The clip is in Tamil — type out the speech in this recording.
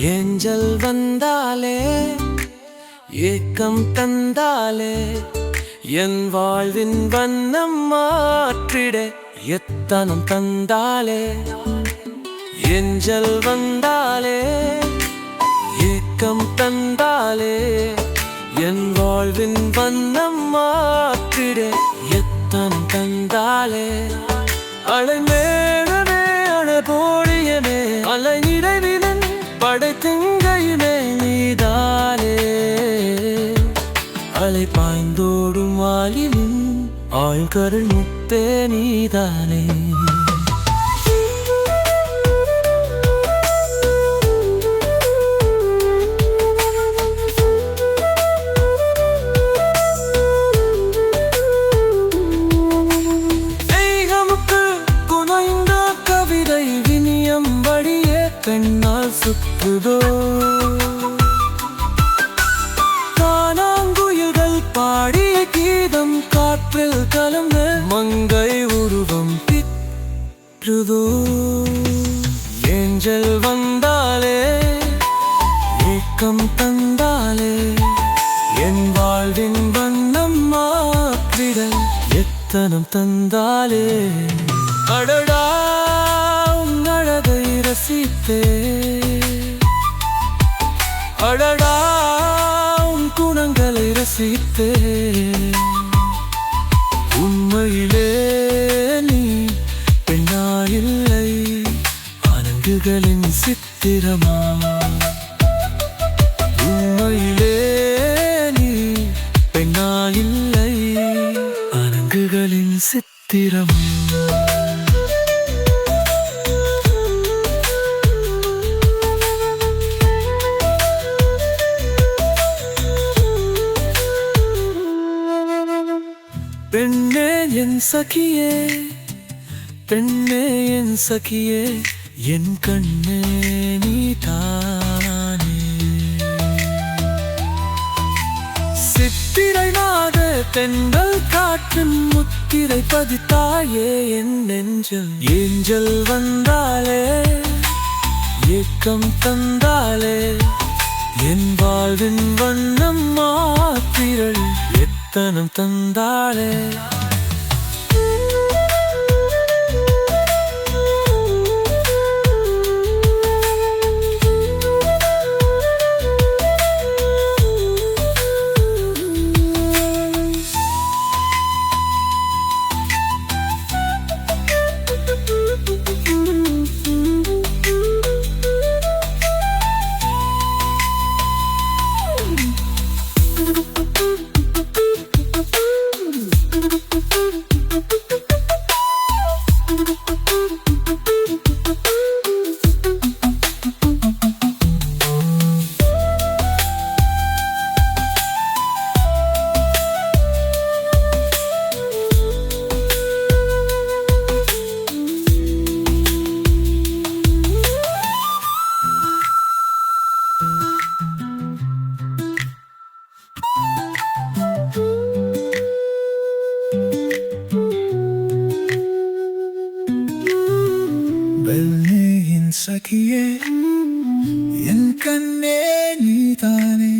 ஏஞ்சல் வந்தாலே ஏக்கம் தந்தாலே என் வாழ்வின் வண்ணம் மாற்றிட எத்தனம் தந்தாலே. ஏஞ்சல் வந்தாலே ஏக்கம் தந்தாலே என் வாழ்வின் வண்ணம் மாற்றிட எத்தனம் தந்தாலே. அழைந்த அலை பாய்ந்தோடும் வாலிலும் ஆழ்கருள் முத்தே நீதானே. தெய்வமுக்கு கவிதை வினியம் வழியே பெண்ணால் சுற்றுதோ. காற்றில் கலந்த மங்கை உருவம் பிற்றுதோ? ஏஞ்சல் வந்தாலே ஏக்கம் தந்தாலே என் வாழ்வின் வண்ணம் மாற்றிட எத்தனம் தந்தாலே. அடடா அழகை ரசித்தே. அடடா குணங்களை ரசித்தே. உண்மையிலே நீ பெண்ணாயில்லை அணங்குகளின் சித்திரமா? உண்மையிலே நீ பெண்ணாயில்லை அணங்குகளின் சித்திரம்? பெண்ணே என் சகியே பெண்ணே என் சகியே என் கண்ணே நீ தானே சித்திரை நாத தென்றல் காற்றின் முத்திரை பதித்தாயே என் நெஞ்சல். ஏஞ்சல் வந்தாலே ஏக்கம் தந்தாலே என் வாழ்வின் வண்ணம் மாத்திரள். எத்தனம் தந்தாளே സഖിയേ എൻ കണ്ണേ നീ താനേ